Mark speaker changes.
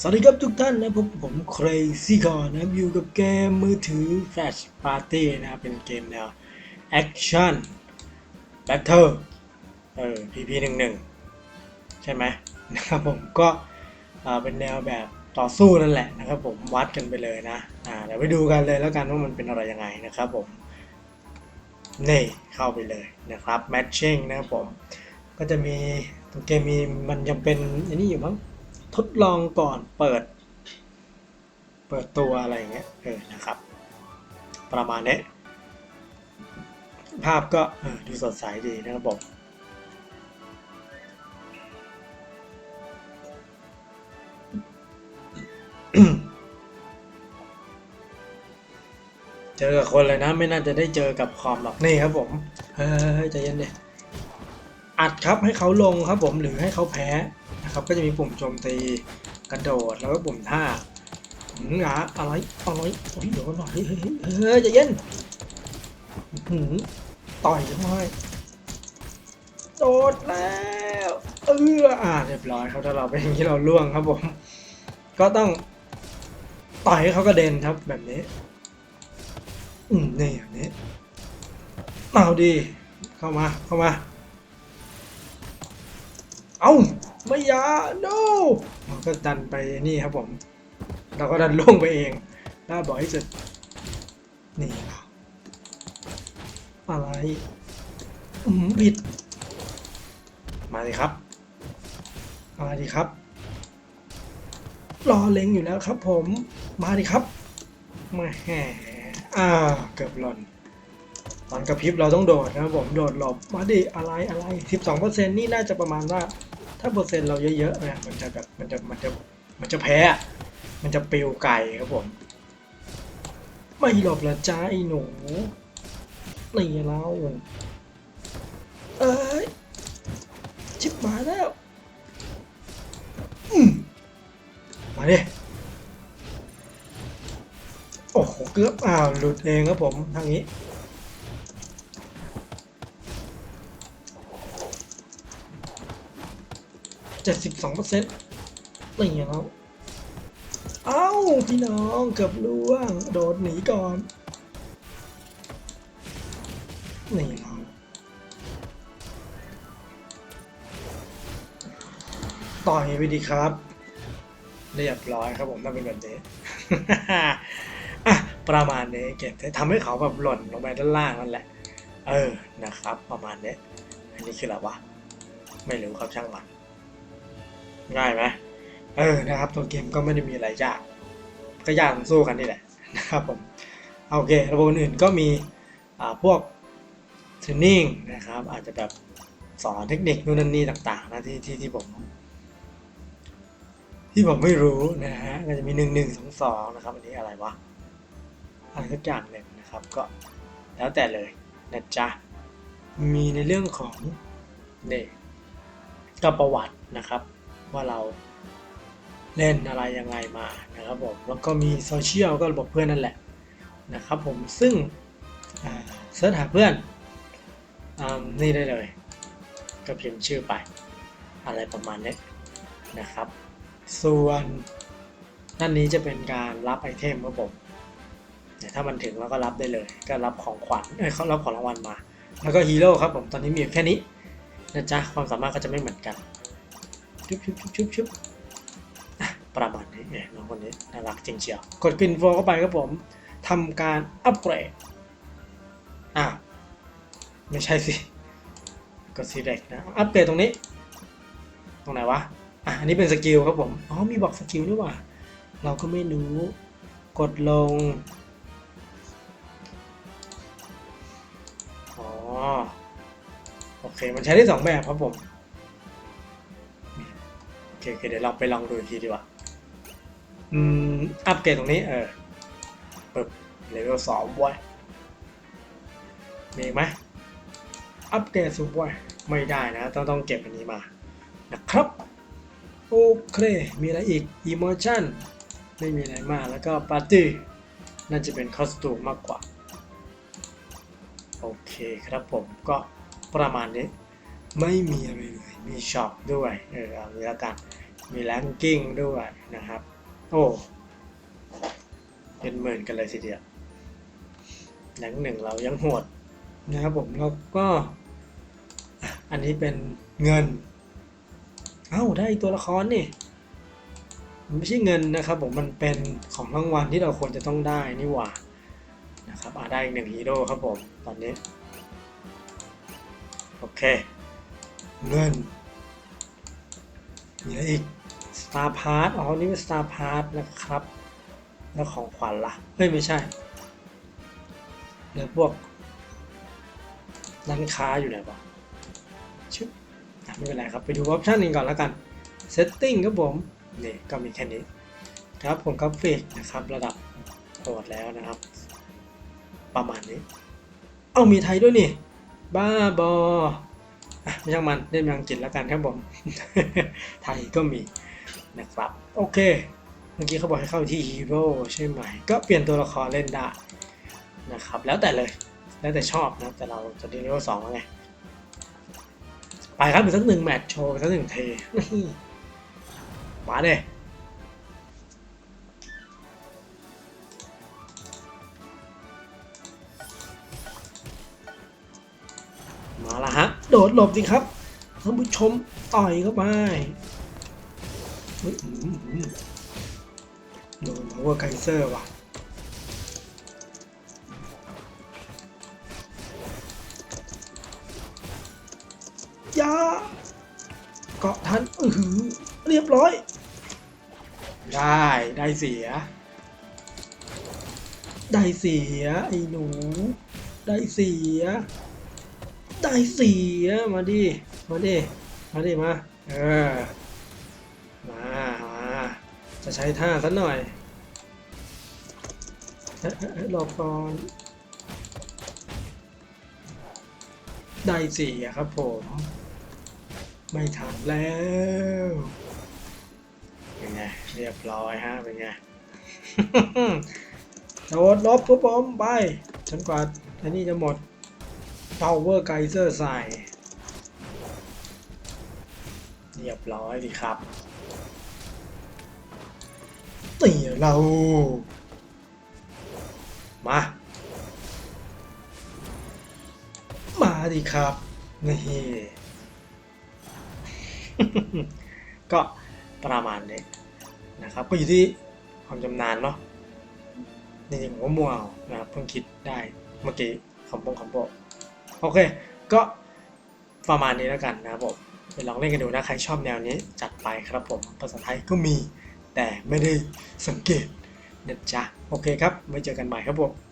Speaker 1: สวัสดีครับทุกท่านนะผมผมเครซี่ก่อนนะอยู่กับเกมมือถือ Flash Party นะเป็นเกมแนว Action Battle เออ PP 1 1ใช่ไหมนะครับผมก็อ่าเป็นแนวแบบต่อสู้นั่นแหละนะครับผมวัดกันไปเลยนะอ่าเดี๋ยวไปดูกันเลยแล้วกันว่ามันเป็นอะไรยังไงนะครับผมนี่เข้าไปเลยนะครับ Matching นะครับผมก็จะมีตัวเกมมีมันยังเป็นอันนี้อยู่มั้ง ทดลองก่อนเปิด เปิดตัวอะไรอย่างเงี้ยเออนะครับ ประมาณนี้ภาพก็ดูสดใสดีนะครับผมเจอกับคนเลยนะ ไม่น่าจะได้เจอกับคอมหรอกนี่ครับผมเฮ้ยใจเย็นดิอัดครับให้เขาลงครับผมหรือให้เขาแพ้ นะครับ ก็จะมีปุ่มโจมตีกระโดดแล้วก็ปุ่มท่าหืมอะอะไรอะไรโอ้ยเดี๋ยวก่อนหน่อยเฮ้ยเฮ้ยเฮ้ยเฮ้ยใจเย็นหืมต่อยเข้าให้โดดแล้วเอออ่าเรียบร้อยครับถ้าเราเป็นอย่างนี้เราล่วงครับผม ก็ต้องต่อยให้เขากระเด็นครับแบบนี้ อืมนี่อย่างนี้เอาดี เข้ามา เข้ามา เอา ไม่ยา no มันก็ดันไปนี่ครับผม เราก็ดันล่วงไปเองน่าบอกให้สุด นี่อะไรอืมผิด มาดิครับ มาดิครับ รอเล็งอยู่แล้วครับผม มาดิครับมาแหมอ่า เกือบหล่นตอนกระพริบเราต้องโดดนะครับผม โดดหลบ มาดิอะไรอะไร 12%นี่น่าจะประมาณว่า ถ้าเปอร์เซ็นต์เราเยอะๆเนี่ยมันจะแบบมันจะมันจะมันจะแพ้ มันจะปิวไก่ครับผม ไม่หลบละจ้าไอ้หนูนี่เราเอ้ยชิบมาแล้วมาดิโอ้โหเกือบอ้าวหลุดเองครับผมทางนี้ เจ็ดสิบสองเปอร์เซ็นต์นี่แล้วเอ้าพี่น้องเกือบล่วงโดดหนีก่อนนี่เราต่อยไปดีครับ เรียบร้อยครับผมถ้าเป็นแบบนี้ประมาณนี้เก็บทำให้เขาแบบหล่นลงไปด้านล่างนั่นแหละ เออนะครับ ประมาณนี้ อันนี้คืออะไรวะ ไม่รู้ครับช่างมัน ง่ายไหมเออนะครับ ตัวเกมก็ไม่ได้มีอะไรยาก ก็ยากต้องสู้กันนี่แหละนะครับผมโอเคระบบอื่นก็มีอ่าพวกเทรนนิ่งนะครับ อาจจะแบบสอนเทคนิคนู่นนี่ต่างๆนะที่ที่ที่ผม ที่ผมไม่รู้นะฮะก็จะมีหนึ่งหนึ่งสองสองนะครับ อันนี้อะไรวะอะไรสักอย่างหนึ่งนะครับก็แล้วแต่เลยนะจ๊ะมีในเรื่องของเนี่ก็ประวัตินะครับ ว่าเราเล่นอะไรยังไงมานะครับผมแล้วก็มีโซเชียลก็ระบบเพื่อนนั่นแหละนะครับผมซึ่งเสิร์ชหาเพื่อนอนี่ได้เลย ก็พิมพ์ชื่อไป อะไรประมาณนี้นะครับ ส่วนด้านนี้จะเป็นการรับไอเทมครับผมเนี่ยถ้ามันถึงเราก็รับได้เลย ก็รับของขวัญเอ้ยเขารับของรางวัลมา แล้วก็ฮีโร่ครับผมตอนนี้มีแค่นี้นะจ๊ะความสามารถก็จะไม่เหมือนกัน ชุบชุบชุบชุบชุบประมาณนี้เนี่ยน้องคนนี้น่ารักจริงเชียวกดปินโฟเข้าไปครับผมทำการอัปเกรดอ่าไม่ใช่สิกด select นะอัปเกรดตรงนี้ ตรงไหนวะอะอันนี้เป็นสกิลครับผมอ๋อมีบอกสกิลด้วยว่ะเราก็ไม่รู้กดลงอ๋อโอเคมันใช้ได้สองแบบครับผม เคโอเคเดี๋ยวเราไปลองดูอีกทีดีกว่า อืม อัปเกรดตรงนี้ เออปึ๊บเลเวลสองไว้ยมีไหมอัปเกรดสูงไว้ยไม่ได้นะ ต้องต้องเก็บอันนี้มา นะครับ โอเค มีอะไรอีก Emotion ไม่มีอะไรมาก แล้วก็ Party น่าจะเป็นคอสตูมมากกว่า โอเคครับผมก็ประมาณนี้ ไม่มีอะไรเลย มีช็อปด้วย เออเอางี้แล้วกัน มีแรงกิ้งด้วยนะครับ โอ้ เป็นหมื่นกันเลยทีเดียวแรงหนึ่งเรายังโหดนะครับผมแล้วก็ อันนี้เป็นเงิน เอ้าได้ตัวละครนี่มันไม่ใช่เงินนะครับผมมันเป็นของรางวัลที่เราควรจะต้องได้นี่หว่านะครับอ่าได้อีกหนึ่งฮีโร่ครับผม ตอนนี้ โอเค เงินมีอะไรอีก Star p a s s อ๋อ นี่เป็น Star p a s s นะครับ แล้วของขวัญละ่ะเฮ้ย ไม่ใช่เดี๋ยวพวกร้านค้าอยู่ไหนวะชึบไม่เป็นไรครับ ไปดูออปชันหนึ่งก่อนแล้วกัน Setting ครับผม นี่ก็มีแค่นี้ ครับผมกราฟิกนะครับ ระดับโหดแล้วนะครับ ประมาณนี้ เอามีไทยด้วยนี่ บ้าบอ ไม่ช่างมันเล่นภาษาอังกฤษแล้วกันครับผมไทยก็มีนะครับ โอเค เมื่อกี้เขาบอกให้เข้าที่ฮีโร่ใช่ไหม ก็เปลี่ยนตัวละครเล่นได้นะครับ แล้วแต่เลย แล้วแต่ชอบนะ แต่เราจะดีฮีโร่สองไง ไปครับอีกสักหนึ่งแมตช์โชว์สักหนึ่งเทมาเลยมาละฮะ ดดหลบดิครับท่านผู้ชมต่อยเข้าไปเฮ้ยอืมอืมโดน power geyser ว่ะยาเกาะทันอือหือเรียบร้อย ได้ได้เสีย ได้เสียไอ้หนู ได้เสีย ได้เสียมาดิ มาดิ มาดิ มา เออ มา มา จะใช้ท่าสักหน่อยรอก่อนได้เสียครับผม ไม่ทันแล้ว เป็นไง เรียบร้อยฮะ เป็นไงโดดลบครับผม ไป จนกว่าอันนี้จะหมด power geyser ใส่เรียบร้อยดีครับตีเรา มา มาดิครับ นี่ก็ประมาณนี้นะครับ ก็อยู่ที่ความชำนาญเนาะจริงๆผมก็มัวนะครับเพิ่งคิดได้เมื่อกี้คำบงคำโบ โอเค ก็ประมาณนี้แล้วกันนะครับผมไปลองเล่นกันดูนะใครชอบแนวนี้จัดไปครับผมภาษาไทยก็มี แต่ไม่ได้สังเกตนะจ๊ะโอเคครับไว้เจอกันใหม่ครับผม